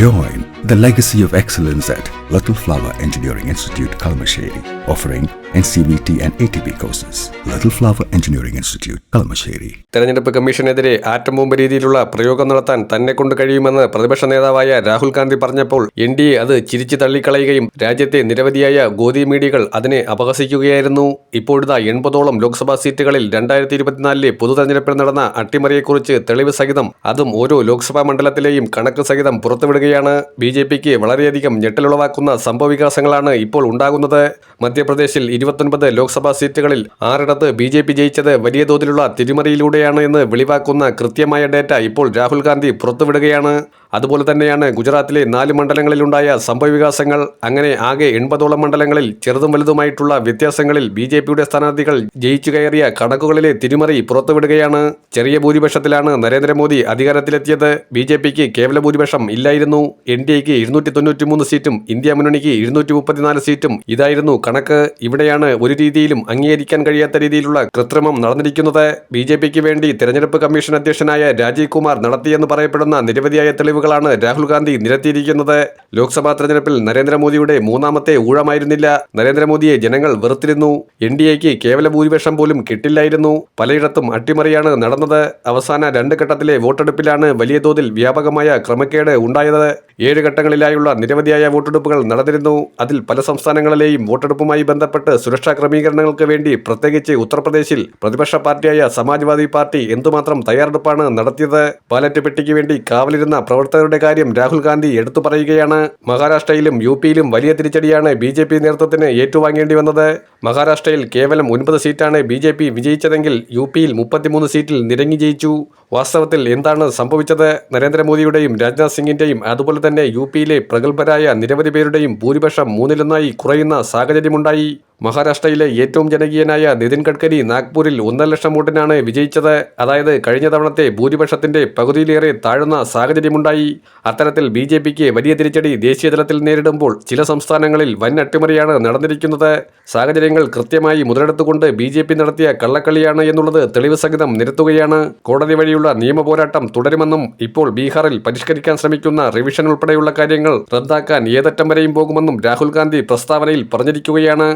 Join the legacy of excellence at Little Flower Engineering Institute, Kalamasheri, offering NCVT and ATP courses. Little Flower Engineering Institute, Kalamasheri. തെരഞ്ഞെടുപ്പ് കമ്മീഷനെതിരെ atom bomb രീതിയിലുള്ള പ്രയോഗം നടത്താൻ തന്നെ കൊണ്ട് കഴിയുമെന്ന് പ്രതിപക്ഷ നേതാവായ രാഹുൽ ഗാന്ധി പറഞ്ഞപ്പോൾ എൻ ഡി എ അത് ചിരിച്ചു തള്ളിക്കളയുകയും രാജ്യത്തെ നിരവധിയായ ഗോതി മീഡിയകൾ അതിനെ അപഹസിക്കുകയായിരുന്നു ഇപ്പോഴിതാ എൺപതോളം ലോക്സഭാ സീറ്റുകളിൽ രണ്ടായിരത്തി ഇരുപത്തിനാലിലെ പൊതു തെരഞ്ഞെടുപ്പിൽ നടന്ന അട്ടിമറിയെക്കുറിച്ച് തെളിവ് സഹിതം അതും ഓരോ ലോക്സഭാ മണ്ഡലത്തിലെയും കണക്ക് സഹിതം പുറത്തുവിടുകയാണ് ബി ജെ പിക്ക് വളരെയധികം ഞെട്ടലുളവാക്കുന്ന സംഭവവികാസങ്ങളാണ് ഇപ്പോൾ ഉണ്ടാകുന്നത്. മധ്യപ്രദേശിൽ ഇരുപത്തൊൻപത് ലോക്സഭാ സീറ്റുകളിൽ ആറിടത്ത് ബി ജെ പി ജയിച്ചത് വലിയ തോതിലുള്ള തിരിമറിയിലൂടെയാണ് എന്ന് വെളിവാക്കുന്ന കൃത്യമായ ഡേറ്റ ഇപ്പോൾ രാഹുൽ ഗാന്ധി പുറത്തുവിടുകയാണ്. അതുപോലെ തന്നെയാണ് ഗുജറാത്തിലെ നാല് മണ്ഡലങ്ങളിലുണ്ടായ സംഭവവികാസങ്ങൾ. അങ്ങനെ ആകെ എൺപതോളം മണ്ഡലങ്ങളിൽ ചെറുതും വലുതുമായിട്ടുള്ള വ്യത്യാസങ്ങളിൽ ബി ജെ പിയുടെ സ്ഥാനാർത്ഥികൾ ജയിച്ചു കയറിയ കണക്കുകളിലെ തിരിമറി പുറത്തുവിടുകയാണ്. ചെറിയ ഭൂരിപക്ഷത്തിലാണ് നരേന്ദ്രമോദി അധികാരത്തിലെത്തിയത്. ബി ജെ പിക്ക് കേവല ഭൂരിപക്ഷം ഇല്ലായിരുന്നു. എൻ ഡി എക്ക് ഇരുന്നൂറ്റി തൊണ്ണൂറ്റി മൂന്ന് സീറ്റും ഇന്ത്യ മുന്നണിക്ക് ഇരുന്നൂറ്റി മുപ്പത്തിനാല് സീറ്റും ഇതായിരുന്നു കണക്ക്. ഇവിടെയാണ് ഒരു രീതിയിലും അംഗീകരിക്കാൻ കഴിയാത്ത രീതിയിലുള്ള കൃത്രിമം നടന്നിരിക്കുന്നത്. ബി ജെ പിക്ക് വേണ്ടി തെരഞ്ഞെടുപ്പ് കമ്മീഷൻ അധ്യക്ഷനായ രാജീവ് കുമാർ നടത്തിയെന്ന് പറയപ്പെടുന്ന നിരവധിയായ തെളിവുകളാണ് രാഹുൽ ഗാന്ധി നിരത്തിയിരിക്കുന്നത്. ലോക്സഭാ തെരഞ്ഞെടുപ്പിൽ നരേന്ദ്രമോദിയുടെ മൂന്നാമത്തെ ഊഴമായിരുന്നില്ല. നരേന്ദ്രമോദിയെ ജനങ്ങൾ വെറുത്തിരുന്നു. എൻ ഡി എക്ക് കേവല ഭൂരിപക്ഷം പോലും കിട്ടില്ലായിരുന്നു. പലയിടത്തും അട്ടിമറിയാണ് നടന്നത്. അവസാന രണ്ട് ഘട്ടത്തിലെ വോട്ടെടുപ്പിലാണ് വലിയ തോതിൽ വ്യാപകമായ ക്രമക്കേട് ഉണ്ടായത്. ഏഴ് ഘട്ടങ്ങളിലായുള്ള നിരവധിയായ വോട്ടെടുപ്പുകൾ നടന്നിരുന്നു. അതിൽ പല സംസ്ഥാനങ്ങളിലെയും വോട്ടെടുപ്പുമായി ബന്ധപ്പെട്ട് സുരക്ഷാ ക്രമീകരണങ്ങൾക്ക് വേണ്ടി പ്രത്യേകിച്ച് ഉത്തർപ്രദേശിൽ പ്രതിപക്ഷ പാർട്ടിയായ സമാജ്വാദി പാർട്ടി എന്തുമാത്രം തയ്യാറെടുപ്പാണ് നടത്തിയത്? ബാലറ്റ് പെട്ടിക്ക് വേണ്ടി കാവലിരുന്ന പ്രവർത്തകരുടെ കാര്യം രാഹുൽ ഗാന്ധി എടുത്തു പറയുകയാണ്. മഹാരാഷ്ട്രയിലും യു പിയിലും വലിയ തിരിച്ചടിയാണ് ബി ജെ പി നേതൃത്വത്തിന് ഏറ്റുവാങ്ങേണ്ടി വന്നത്. മഹാരാഷ്ട്രയിൽ കേവലം ഒൻപത് സീറ്റാണ് ബി ജെ പി വിജയിച്ചതെങ്കിൽ യു പിയിൽ മുപ്പത്തിമൂന്ന് സീറ്റിൽ നിരങ്ങി ജയിച്ചു. വാസ്തവത്തിൽ എന്താണ് സംഭവിച്ചത്? നരേന്ദ്രമോദിയുടെയും രാജ്നാഥ് സിംഗിന്റെയും അതുപോലെ തന്നെ യു പിയിലെ പ്രഗത്ഭരായ നിരവധി പേരുടെയും ഭൂരിപക്ഷം മൂന്നിലൊന്നായി കുറയുന്ന സാഹചര്യമുണ്ടായി. മഹാരാഷ്ട്രയിലെ ഏറ്റവും ജനകീയനായ നിതിൻ ഗഡ്കരി നാഗ്പൂരിൽ ഒന്നര ലക്ഷം വോട്ടിനാണ് വിജയിച്ചത്. അതായത് കഴിഞ്ഞ തവണത്തെ ഭൂരിപക്ഷത്തിന്റെ പകുതിയിലേറെ താഴ്ന്ന സാഹചര്യമുണ്ടായി. അത്തരത്തിൽ ബി ജെ പിക്ക് വലിയ തിരിച്ചടി ദേശീയതലത്തിൽ നേരിടുമ്പോൾ ചില സംസ്ഥാനങ്ങളിൽ വൻ അട്ടിമറിയാണ് നടന്നിരിക്കുന്നത്. സാഹചര്യങ്ങൾ കൃത്യമായി മുതലെടുത്തുകൊണ്ട് ബി ജെ പി നടത്തിയ കള്ളക്കളിയാണ് എന്നുള്ളത് തെളിവ് സഹിതം നിരത്തുകയാണ്. കോടതി വഴിയുള്ള നിയമ പോരാട്ടം തുടരുമെന്നും ഇപ്പോൾ ബീഹാറിൽ പരിഷ്കരിക്കാൻ ശ്രമിക്കുന്ന റിവിഷൻ ഉൾപ്പെടെയുള്ള കാര്യങ്ങൾ റദ്ദാക്കാൻ ഏതറ്റം വരെയും പോകുമെന്നും രാഹുൽ ഗാന്ധി പ്രസ്താവനയിൽ പറഞ്ഞിരിക്കുകയാണ്.